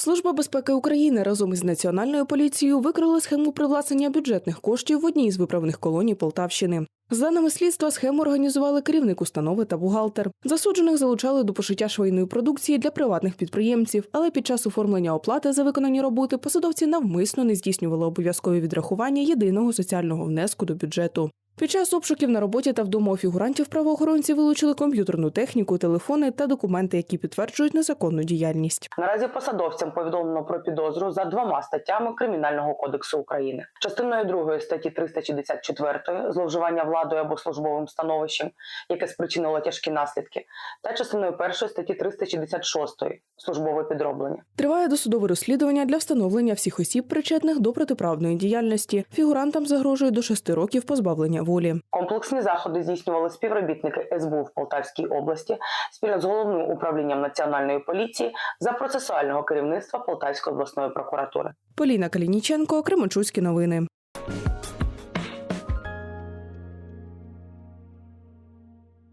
Служба безпеки України разом із національною поліцією викрили схему привласнення бюджетних коштів в одній з виправних колоній Полтавщини. За даними слідства, схему організували керівник установи та бухгалтер. Засуджених залучали до пошиття швейної продукції для приватних підприємців, але під час оформлення оплати за виконані роботи посадовці навмисно не здійснювали обов'язкові відрахування єдиного соціального внеску до бюджету. Під час обшуків на роботі та вдома у фігурантів правоохоронці вилучили комп'ютерну техніку, телефони та документи, які підтверджують незаконну діяльність. Наразі посадовцям повідомлено про підозру за двома статтями Кримінального кодексу України. Частиною 2 статті 364 зловживання владою або службовим становищем, яке спричинило тяжкі наслідки, та частиною 1 статті 366 службове підроблення. Триває досудове розслідування для встановлення всіх осіб, причетних до протиправної діяльності. Фігурантам загрожує до шести років позбавлення волі. Комплексні заходи здійснювали співробітники СБУ в Полтавській області спільно з головним управлінням національної поліції за процесуального керівництва Полтавської обласної прокуратури. Поліна Калініченко, Кременчуцькі новини.